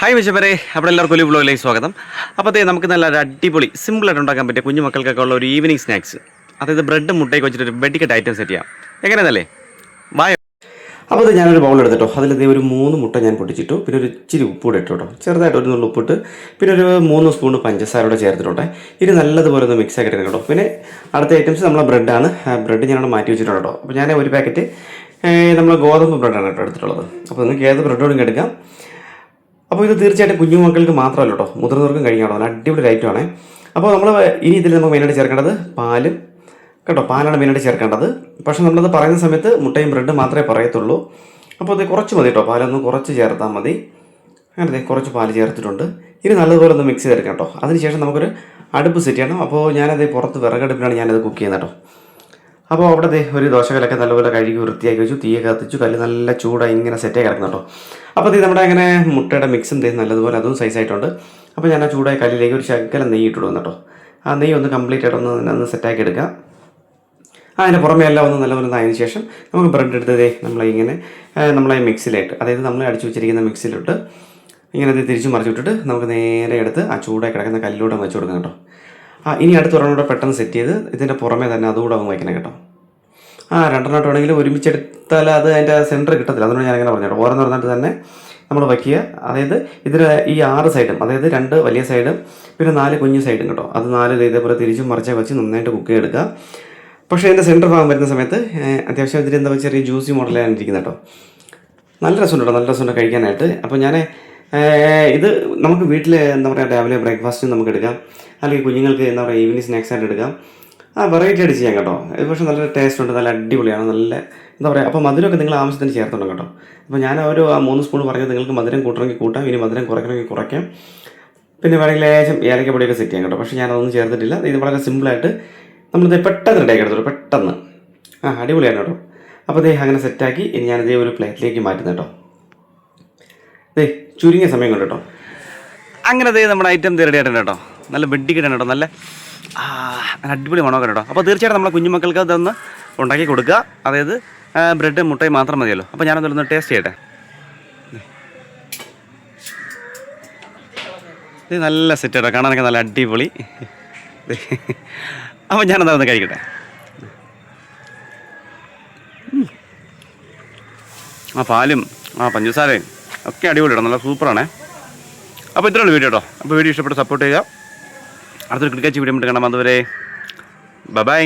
Hi വിശപ്പരെ അവിടെ എല്ലാവർക്കും ഒരു വ്ലോഗിലേക്ക് സ്വാഗതം. അപ്പോൾ അതേ നമുക്ക് നല്ല അടിപൊളി സിമ്പിളായിട്ട് ഉണ്ടാക്കാൻ പറ്റിയ കുഞ്ഞു മക്കൾക്കൊക്കെ ഉള്ള ഒരു ഈവനിങ് സ്നാക്സ് അതായത് ബ്രെഡ് മുട്ടയൊക്കെ വെച്ചിട്ട് ഒരു വെടിക്കെട്ട് ഐറ്റം സെറ്റ് ചെയ്യാം. എങ്ങനെയാണല്ലേ വായ. അപ്പോൾ അത് ഞാനൊരു ബൗൾ എടുത്തിട്ടോ. അതിൽ ദേ ഒരു മൂന്ന് മുട്ട ഞാൻ പൊട്ടിച്ചിട്ടു. പിന്നെ ഒരു ഇച്ചിരി ഉപ്പ് കൂടെ ഇട്ടു കേട്ടോ. ചെറുതായിട്ട് ഒരു നുള്ളു ഉപ്പിട്ട് പിന്നെ ഒരു മൂന്ന് സ്പൂൺ പഞ്ചസാര കൂടെ ചേർത്തിട്ടുണ്ട് ഇനി നല്ലതുപോലെ ഒന്ന് മിക്സ് ആക്കിയിട്ട് കേട്ടോ. പിന്നെ അടുത്ത ഐറ്റംസ് നമ്മളെ ബ്രെഡാണ് ബ്രെഡ് ഞാനവിടെ മാറ്റി വെച്ചിട്ടുണ്ട് കേട്ടോ. അപ്പോൾ ഞാൻ ഒരു പാക്കറ്റ് നമ്മൾ ഗോതമ്പ് ബ്രെഡാണ് കേട്ടോ എടുത്തിട്ടുള്ളത്. അപ്പോൾ നിങ്ങൾക്ക് ഏത് ബ്രെഡോടും എടുക്കാം. അപ്പോൾ ഇത് തീർച്ചയായിട്ടും കുഞ്ഞു മക്കൾക്ക് മാത്രമല്ല കേട്ടോ മുതിർന്നവർക്കും കഴിക്കാം കേട്ടോ നല്ല അടിപൊളി ഐറ്റമാണ് അപ്പോൾ നമ്മൾ ഇനി ഇതിൽ നമുക്ക് മെയിനായിട്ട് ചേർക്കേണ്ടത് പാലും. കേട്ടോ പാലാണ് മെയിനായിട്ട് ചേർക്കേണ്ടത്. പക്ഷേ നമ്മളത് പറയുന്ന സമയത്ത് മുട്ടയും ബ്രെഡും മാത്രമേ പറയത്തുള്ളൂ. അപ്പോൾ അത് കുറച്ച് മതി കേട്ടോ പാലൊന്ന് കുറച്ച് ചേർത്താൽ മതി. അങ്ങനെ കുറച്ച് പാൽ ചേർത്തിട്ടുണ്ട്. ഇനി നല്ലതുപോലെ ഒന്ന് മിക്സ് ചെയ്തെടുക്കാം കേട്ടോ അതിനുശേഷം നമുക്കൊരു അടുപ്പ് സെറ്റ് ചെയ്യണം. അപ്പോൾ ഞാനത് പുറത്ത് വിറകടുപ്പിലാണ് ഞാനത് കുക്ക് ചെയ്യുന്നത് കേട്ടോ അപ്പോൾ അവിടെ ഒരു ദോശകലൊക്കെ നല്ലപോലെ കഴുകി വൃത്തിയാക്കി വെച്ചു. തീയൊക്കെ കത്തിച്ചു. കല്ല് നല്ല ചൂടായി ഇങ്ങനെ സെറ്റായി കിടക്കുന്നു കേട്ടോ അപ്പോൾ ഇത് നമ്മുടെ അങ്ങനെ മുട്ടയുടെ മിക്സും തേ നല്ലതുപോലെ അതും സൈസ് ആയിട്ടുണ്ട്. അപ്പോൾ ഞാൻ ആ ചൂടായ കല്ലിലേക്ക് ഒരു ശകലം നെയ്യ് ഇട്ടു കേട്ടോ. ആ നെയ്യ് ഒന്ന് കംപ്ലീറ്റ് ആയിട്ടൊന്ന് ഒന്ന് സെറ്റാക്കി എടുക്കാം. ആ അതിന്റെ പുറമേ എല്ലാം ഒന്ന് നല്ലപോലെ ആയതിനു ശേഷം നമുക്ക് ബ്രെഡ് എടുത്തതേ നമ്മളിങ്ങനെ നമ്മളെ മിക്സിലായിട്ട് അതായത് നമ്മൾ അടിച്ചു വെച്ചിരിക്കുന്ന മിക്സിലിട്ട് ഇങ്ങനെ അത് തിരിച്ചു മറിച്ച് വിട്ടിട്ട് നമുക്ക് നേരെ എടുത്ത് ആ ചൂടായി കിടക്കുന്ന കല്ലിലൂടെ വെച്ച് കൊടുക്കാം കേട്ടോ. ആ ഇനി അടുത്ത ഒരെണ്ണം പെട്ടെന്ന് സെറ്റ് ചെയ്ത് ഇതിന്റെ പുറമേ തന്നെ അതുകൂടെ അങ്ങ് വയ്ക്കണം കേട്ടോ. ആ രണ്ടെണ്ണം വേണമെങ്കിൽ ഒരുമിച്ചെടുത്താൽ അത് അതിന്റെ സെന്റർ കിട്ടത്തില്ല. അതുകൊണ്ട് ഞാൻ അങ്ങനെ പറഞ്ഞു കേട്ടോ. ഓരോന്ന് പറഞ്ഞിട്ട് തന്നെ നമ്മൾ വയ്ക്കുക. അതായത് ഇതിൽ ഈ ആറ് സൈഡും അതായത് രണ്ട് വലിയ സൈഡും പിന്നെ നാല് കുഞ്ഞു സൈഡും കേട്ടോ. അത് നാല് ഇത് ഇതേപോലെ തിരിച്ചും മറിച്ചാൽ വെച്ച് നന്നായിട്ട് കുക്ക് ചെയ്തെടുക്കുക. പക്ഷേ അതിന്റെ സെന്റർ ഭാഗം വരുന്ന സമയത്ത് അത്യാവശ്യം ഇതിൽ എന്താ വെച്ചാൽ ചെറിയ ജ്യൂസി മോഡലാണ് ഇരിക്കുന്നത് കേട്ടോ. നല്ല രസമുണ്ട് കേട്ടോ. നല്ല രസമുണ്ട് കഴിക്കാനായിട്ട്. അപ്പോൾ ഞാൻ ഇത് നമുക്ക് വീട്ടിൽ എന്താ പറയുക രാവിലെ ബ്രേക്ക്ഫാസ്റ്റും നമുക്ക് എടുക്കാം. അല്ലെങ്കിൽ കുഞ്ഞുങ്ങൾക്ക് എന്താ പറയുക ഈവനിങ് സ്നാക്സ് ആയിട്ട് എടുക്കാം. ആ വെറൈറ്റി ആയിട്ട് ചെയ്യാം കേട്ടോ. ഇത് പക്ഷേ നല്ല ടേസ്റ്റ് ഉണ്ട് നല്ല അടിപൊളിയാണ് നല്ല എന്താ പറയുക അപ്പോൾ മധുരമൊക്കെ നിങ്ങൾ ആവശ്യത്തിന് ചേർത്തുണ്ടോ കേട്ടോ. അപ്പോൾ ഞാൻ ഒരു ആ മൂന്ന് സ്പൂൺ പറഞ്ഞത് നിങ്ങൾക്ക് മധുരം കൂട്ടണമെങ്കിൽ കൂട്ടാം ഇനി മധുരം കുറയ്ക്കണമെങ്കിൽ കുറയ്ക്കാം. പിന്നെ വേണമെങ്കിൽ ലേശം ഏലക്കപ്പൊടിയൊക്കെ സെറ്റ് ചെയ്യാം കേട്ടോ. പക്ഷേ ഞാനതൊന്നും ചേർത്തിട്ടില്ല. ഇത് വളരെ സിമ്പിളായിട്ട് നമ്മളിത് പെട്ടെന്ന് റെഡിയാക്കി എടുത്തോളൂ പെട്ടെന്ന്. ആ അടിപൊളിയാണ് കേട്ടോ. അപ്പോൾ ദേ അങ്ങനെ സെറ്റാക്കി ഇനി ഞാനിതേ ഒരു പ്ലേറ്റിലേക്ക് മാറ്റുന്നു കേട്ടോ. ദേ ചുരുങ്ങിയ സമയം കൊണ്ട് കേട്ടോ. അങ്ങനെ ദേ നമ്മുടെ ഐറ്റം റെഡി ആയിട്ടുണ്ട് കേട്ടോ. നല്ല വെട്ടിക്കിട്ടാണ് കേട്ടോ നല്ല അടിപൊളി മണമൊക്കെ കേട്ടോ. അപ്പോൾ തീർച്ചയായിട്ടും നമ്മൾ കുഞ്ഞുമക്കൾക്ക് അതൊന്ന് ഉണ്ടാക്കി കൊടുക്കുക. അതായത് ബ്രെഡ് മുട്ടയും മാത്രം മതിയല്ലോ. അപ്പോൾ ഞാനതൊന്ന് ടേസ്റ്റ് ചെയ്യട്ടെ. ഇത് നല്ല സെറ്റ് കേട്ടോ കാണാനൊക്കെ നല്ല അടിപൊളി. അപ്പോൾ ഞാനെന്താ ഒന്ന് കഴിക്കട്ടെ. ആ പാലും ആ പഞ്ചസാരയും ഒക്കെ അടിപൊളി കേട്ടോ. നല്ല സൂപ്പറാണേ അപ്പോൾ ഇത്രയുള്ളൂ വീഡിയോ കേട്ടോ അപ്പോൾ വീഡിയോ ഇഷ്ടപ്പെട്ട് സപ്പോർട്ട് ചെയ്യുക. അടുത്തൊരു ക്രിക്കറ്റ് വീഡിയോ കാണാം. അതുവരെ ബൈ